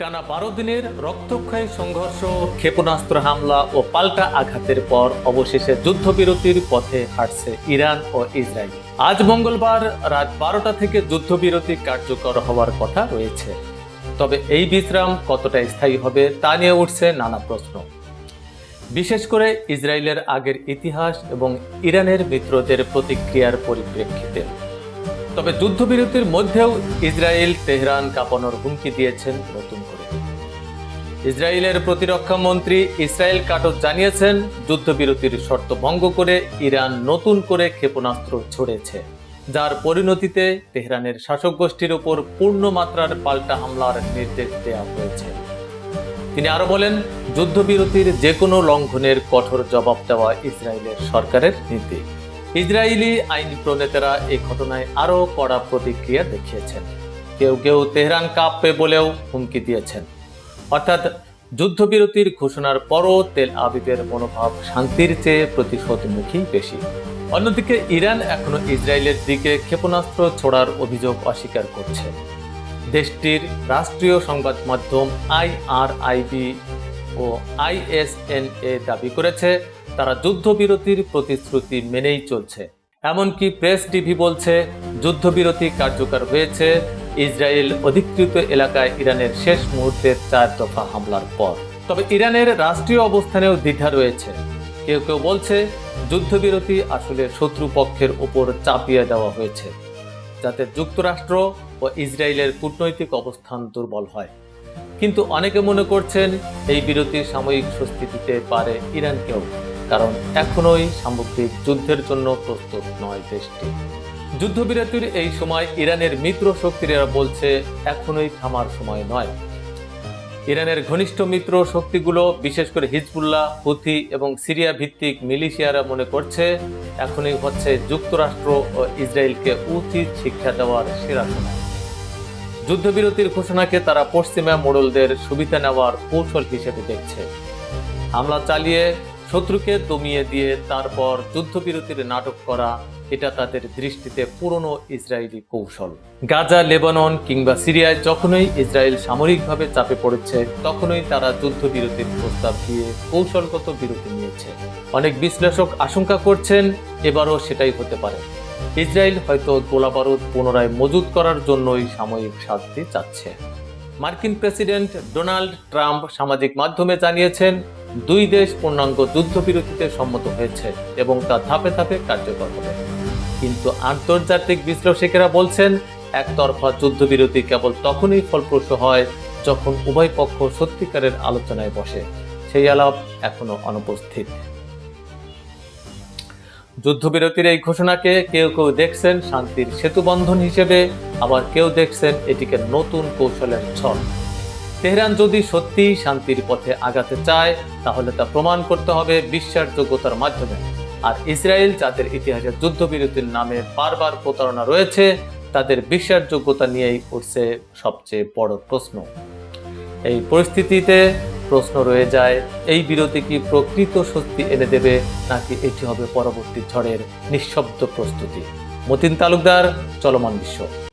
টানা বারো দিনের রক্তক্ষয়ী সংঘর্ষ, ক্ষেপণাস্ত্র হামলা ও পাল্টা আঘাতের পর অবশেষে যুদ্ধবিরতির পথে হাঁটছে ইরান ও ইসরায়েল। আজ মঙ্গলবার রাত বারোটা থেকে যুদ্ধবিরতি কার্যকর হওয়ার কথা রয়েছে। তবে এই বিশ্রাম কতটা স্থায়ী হবে তা নিয়ে উঠছে নানা প্রশ্ন। বিশেষ করে ইসরায়েলের আগের ইতিহাস এবং ইরানের মিত্রদের প্রতিক্রিয়ার পরিপ্রেক্ষিতে। তবে যুদ্ধবিরতির মধ্যেও ইসরায়েল তেহরান কাঁপানোর হুমকি দিয়েছেন নতুন করে। ইসরায়েলের প্রতিরক্ষা মন্ত্রী ইসরায়েল কাটক জানিয়েছেন, যুদ্ধবিরতির শর্ত ভঙ্গ করে ইরান নতুন করে ক্ষেপণাস্ত্র ছড়েছে। যার পরিণতিতে তেহরানের শাসক গোষ্ঠীর উপর পূর্ণ মাত্রার পাল্টা হামলার নির্দেশ দেওয়া হয়েছে। তিনি আরও বলেন, যুদ্ধবিরতির যে কোনো লঙ্ঘনের কঠোর জবাব দেওয়া ইসরায়েলের সরকারের নীতি। ইসরায়েলি আইন প্রণেতারা এই ঘটনায় আরও কড়া প্রতিক্রিয়া দেখিয়েছেন। কেউ কেউ তেহরান কাঁপবে বলেও হুমকি দিয়েছেন। অর্থাৎ যুদ্ধবিরতির ঘোষণার পরও তেল আবিবের মনোভাব শান্তির চেয়ে প্রতিশোধমুখী বেশি। অন্যদিকে ইরান এখনও ইসরায়েলের দিকে ক্ষেপণাস্ত্র ছোড়ার অভিযোগ অস্বীকার করছে। দেশটির রাষ্ট্রীয় সংবাদ মাধ্যম আইআরআইবি ও আইএসএনএ দাবি করেছে তারা যুদ্ধবিরতির প্রতিশ্রুতি মেনেই চলছে। এমনকি প্রেস টিভি বলছে, যুদ্ধবিরতি কার্যকর হয়েছে। ইসরায়েল অধিকৃত এলাকায় ইরানের শেষ মুহূর্তের চার দফা হামলার পর। তবে ইরানের রাষ্ট্রীয় অবস্থানেও দ্বিধা রয়েছে। কেউ কেউ বলছে, যুদ্ধবিরতি আসলে শত্রু পক্ষের উপর চাপিয়ে দেওয়া হয়েছে, যাতে যুক্তরাষ্ট্র ও ইসরায়েলের কূটনৈতিক অবস্থান দুর্বল হয়। কিন্তু অনেকে মনে করছেন, এই বিরতি সাময়িক স্বস্তি দিতে পারে ইরানকেও। কারণ এখনোই সামগ্রিক যুদ্ধের জন্য প্রস্তুত নয় দেশটি। যুদ্ধবিরতির এই সময় ইরানের মিত্র শক্তিরা বলছে, এখনোই থামার সময় নয়। ইরানের ঘনিষ্ঠ মিত্র শক্তিগুলো, বিশেষ করে হিজবুল্লাহ, হুথি এবং সিরিয়া ভিত্তিক মিলিশিয়ারা মনে করছে, এখনই হচ্ছে যুক্তরাষ্ট্র ও ইসরায়েলকে উচিত শিক্ষা দেওয়ার সেরা সময়। যুদ্ধবিরতির ঘোষণাকে তারা পশ্চিমা মোড়লদের সুবিধা নেওয়ার কৌশল হিসেবে দেখছে। হামলা চালিয়ে শত্রুকে দমিয়ে দিয়ে তারপর যুদ্ধবিরতির নাটক করা, এটা তাদের দৃষ্টিতে পুরনো ইসরায়েলি কৌশল। গাজা, লেবানন কিংবা সিরিয়ায় যখনই ইসরায়েল সামরিকভাবে চাপে পড়েছে, তখনই তারা যুদ্ধবিরতির প্রস্তাব দিয়ে কৌশলগত বিরতি নিয়েছে। অনেক বিশ্লেষক আশঙ্কা করছেন, এবারও সেটাই হতে পারে। ইসরায়েল হয়তো গোলাবারুদ পুনরায় মজুত করার জন্যই সাময়িক শান্তি চাচ্ছে। মার্কিন প্রেসিডেন্ট ডোনাল্ড ট্রাম্প সামাজিক মাধ্যমে জানিয়েছেন দুই দেশ পূর্ণাঙ্গ যুদ্ধবিরতিতে সম্মত হয়েছে এবং তা ধাপে ধাপে কার্যকর হবে। কিন্তু আন্তর্জাতিক বিশ্লেষকেরা বলছেন, একতরফা যুদ্ধবিরতি কেবল তখনই ফলপ্রসূ হয় যখন উভয় পক্ষ সত্যিকারের আলোচনায় বসে। সেই আলাপ এখনও অনুপস্থিত। যুদ্ধবিরতির এই ঘোষণাকে কেউ কেউ দেখছেন শান্তির সেতুবন্ধন হিসেবে, আবার কেউ দেখছেন এটিকে নতুন কৌশলের ছল। তেহরান যদি সত্যি শান্তির পথে আগাতে চায়, তাহলে তা প্রমাণ করতে হবে বিশ্বাসযোগ্যতার মাধ্যমে। আর ইসরায়েল, যাদের ইতিহাসে যুদ্ধবিরতির নামে বারবার প্রতারণা রয়েছে, তাদের বিশ্বাসযোগ্যতা নিয়েই উঠছে সবচেয়ে বড় প্রশ্ন। এই পরিস্থিতিতে প্রশ্ন রয়ে যায়, এই বিরতি কি প্রকৃত স্বস্তি এনে দেবে, নাকি এটি হবে পরবর্তী ঝড়ের নিঃশব্দ প্রস্তুতি? মতিন তালুকদার, চলমান বিশ্ব।